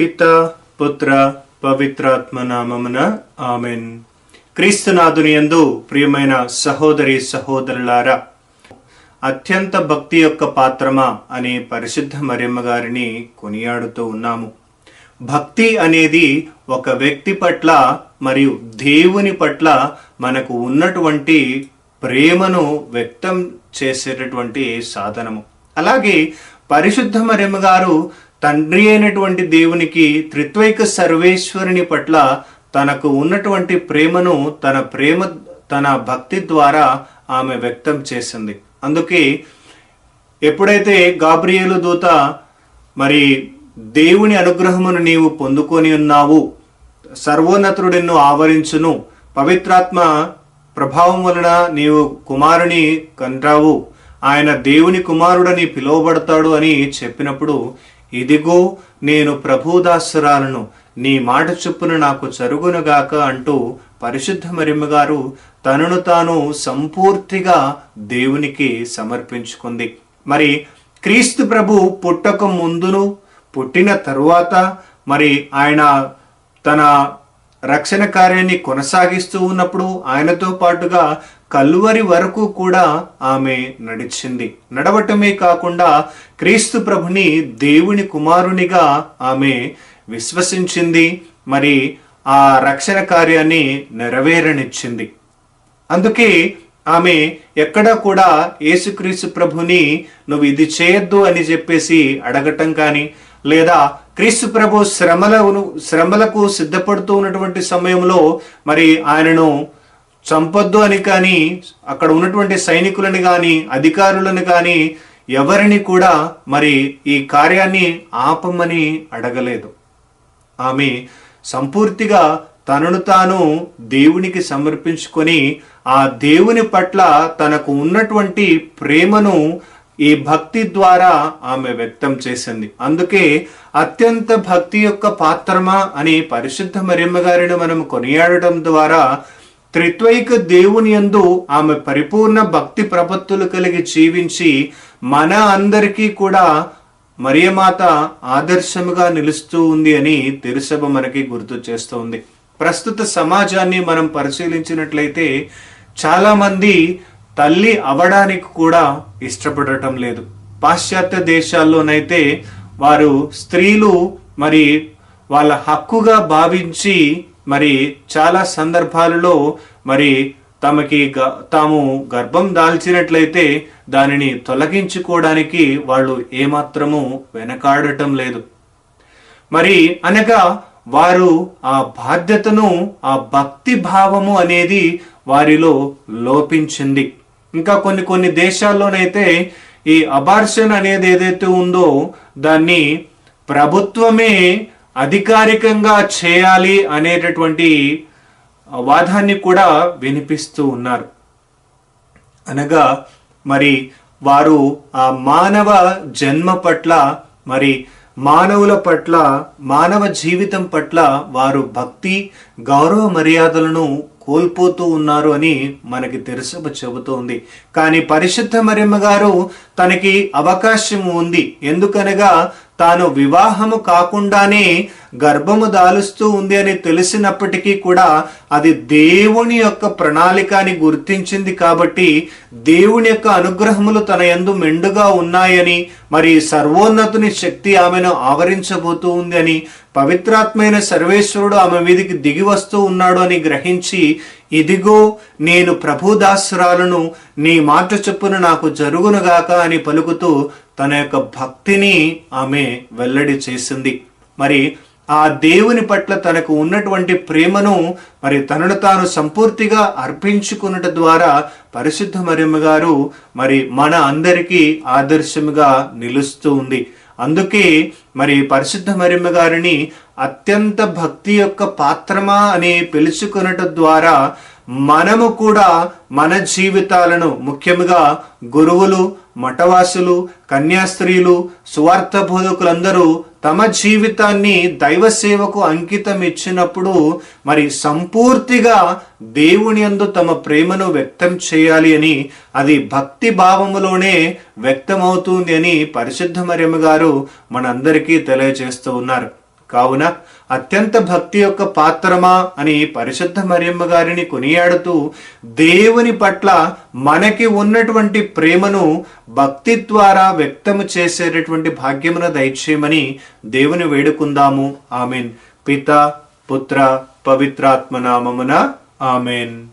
పిత పుత్ర పవిత్రాత్మ నామమున ఆమెన్. క్రీస్తునాథుని యందు ప్రియమైన సహోదరి సహోదరులారా అత్యంత భక్తి యొక్క పాత్రమా అనే పరిశుద్ధ మరియమ్మ గారిని కొనియాడుతూ ఉన్నాము. భక్తి అనేది ఒక వ్యక్తి పట్ల మరియు దేవుని పట్ల మనకు ఉన్నటువంటి ప్రేమను వ్యక్తం చేసేటటువంటి సాధనము. అలాగే పరిశుద్ధ మరియమ్మ గారు తండ్రి అయినటువంటి దేవునికి త్రిత్వైక సర్వేశ్వరుని పట్ల తనకు ఉన్నటువంటి ప్రేమను తన ప్రేమ తన భక్తి ద్వారా ఆమె వ్యక్తం చేసింది. అందుకే ఎప్పుడైతే గాబ్రియేలు దూత మరి దేవుని అనుగ్రహమును నీవు పొందుకొని ఉన్నావు సర్వోన్నతుడిను ఆవరించును పవిత్రాత్మ ప్రభావం వలన నీవు కుమారుని కంటావు ఆయన దేవుని కుమారుడని పిలువబడతాడు అని చెప్పినప్పుడు ఇదిగో నేను ప్రభుదాసురాలను నీ మాట చొప్పున నాకు జరుగునుగాక అంటూ పరిశుద్ధ మరిమ్మ గారు తనను తాను సంపూర్తిగా దేవునికి సమర్పించుకుంది. మరి క్రీస్తు ప్రభు పుట్టక ముందును పుట్టిన తరువాత మరి ఆయన తన రక్షణ కార్యాన్ని కొనసాగిస్తూ ఉన్నప్పుడు ఆయనతో పాటుగా కల్వరి వరకు కూడా ఆమె నడిచింది. నడవటమే కాకుండా క్రీస్తు ప్రభుని దేవుని కుమారునిగా ఆమె విశ్వసించింది. మరి ఆ రక్షణ కార్యాన్ని నెరవేరనిచ్చింది. అందుకే ఆమె ఎక్కడా కూడా యేసుక్రీస్తు ప్రభుని నువ్వు ఇది చేయొద్దు అని చెప్పేసి అడగటం కానీ లేదా క్రీస్తు ప్రభు శ్రమలను శ్రమలకు సిద్ధపడుతూ ఉన్నటువంటి సమయంలో మరి ఆయనను చంపొద్దు అని కానీ అక్కడ ఉన్నటువంటి సైనికులను కానీ అధికారులను కానీ ఎవరిని కూడా మరి ఈ కార్యాన్ని ఆపమని అడగలేదు. ఆమె సంపూర్తిగా తనను తాను దేవునికి సమర్పించుకొని ఆ దేవుని పట్ల తనకు ఉన్నటువంటి ప్రేమను ఈ భక్తి ద్వారా ఆమె వ్యక్తం చేసింది. అందుకే అత్యంత భక్తి యొక్క పాత్రమా అని పరిశుద్ధ మరియమ్మ గారిని మనం కొనియాడటం ద్వారా త్రిత్వైక దేవుని యందు ఆమె పరిపూర్ణ భక్తి ప్రపత్తులు కలిగి జీవించి మన అందరికీ కూడా మరియమాత ఆదర్శముగా నిలుస్తూ ఉంది అని తిరుసభ మనకి గుర్తు చేస్తోంది. ప్రస్తుత సమాజాన్ని మనం పరిశీలించినట్లయితే చాలామంది తల్లి అవడానికి కూడా ఇష్టపడటం లేదు. పాశ్చాత్య దేశాల్లోనైతే వారు స్త్రీలు మరి వాళ్ళ హక్కుగా భావించి మరి చాలా సందర్భాలలో మరి తమకి గ- తాము గర్భం దాల్చినట్లయితే దానిని తొలగించుకోవడానికి వాళ్ళు ఏమాత్రము వెనకాడటం లేదు. మరి అనగా వారు ఆ బాధ్యతను ఆ భక్తి భావము అనేది వారిలో లోపించింది. ఇంకా కొన్ని కొన్ని దేశాల్లోనైతే ఈ అబార్షన్ అనేది ఏదైతే ఉందో దాన్ని ప్రభుత్వమే అధికారికంగా చేయాలి అనేటటువంటి వాదాన్ని కూడా వినిపిస్తూ ఉన్నారు. అనగా మరి వారు ఆ మానవ జన్మ పట్ల మరి మానవుల పట్ల మానవ జీవితం పట్ల వారు భక్తి గౌరవ మర్యాదలను కోల్పోతూ ఉన్నారు అని మనకి తెలుసు చెబుతోంది. కానీ పరిశుద్ధ మరియమ్మ గారు తనకి అవకాశం ఉంది. ఎందుకనగా తాను వివాహము కాకుండానే గర్భము దాలుస్తూ ఉంది అని తెలిసినప్పటికీ కూడా అది దేవుని యొక్క ప్రణాళిక అని గుర్తించింది కాబట్టి దేవుని యొక్క అనుగ్రహములు తన ఎందు మెండుగా ఉన్నాయని మరి సర్వోన్నతుని శక్తి ఆమెను ఆవరించబోతూ ఉంది అని పవిత్రాత్మైన సర్వేశ్వరుడు ఆమె మీదికి దిగి వస్తూ ఉన్నాడు అని గ్రహించి ఇదిగో నేను ప్రభుదాసురాలను నీ మాట చొప్పున నాకు జరుగునుగాక అని పలుకుతూ తన యొక్క భక్తిని ఆమె వెల్లడి చేసింది. మరి ఆ దేవుని పట్ల తనకు ఉన్నటువంటి ప్రేమను మరి తనను తాను సంపూర్తిగా అర్పించుకున్నట ద్వారా పరిశుద్ధ మరియమ్మ గారు మరి మన అందరికీ ఆదర్శముగా నిలుస్తూ ఉంది. అందుకే మరి పరిశుద్ధ మరియమ్మ గారిని అత్యంత భక్తి యొక్క పాత్రమా అని పిలుచుకున్నట ద్వారా మనము కూడా మన జీవితాలను ముఖ్యంగా గురువులు మఠవాసులు కన్యాస్త్రీలు సువార్థ బోధకులందరూ తమ జీవితాన్ని దైవ సేవకు అంకితం ఇచ్చినప్పుడు మరి సంపూర్తిగా దేవుని యందు తమ ప్రేమను వ్యక్తం చేయాలి అని అది భక్తి భావములోనే వ్యక్తమవుతుంది అని పరిశుద్ధ మరియమ్మ గారు మనందరికీ తెలియజేస్తూ ఉన్నారు. కావున అత్యంత భక్తి యొక్క పాత్రమా అని పరిశుద్ధ మరియమ్మ గారిని కొనియాడుతూ దేవుని పట్ల మనకి ఉన్నటువంటి ప్రేమను భక్తి ద్వారా వ్యక్తము చేసేటటువంటి భాగ్యమున దయచేయమని దేవుని వేడుకుందాము. ఆమెన్. పిత పుత్ర పవిత్రాత్మ నామమున ఆమెన్.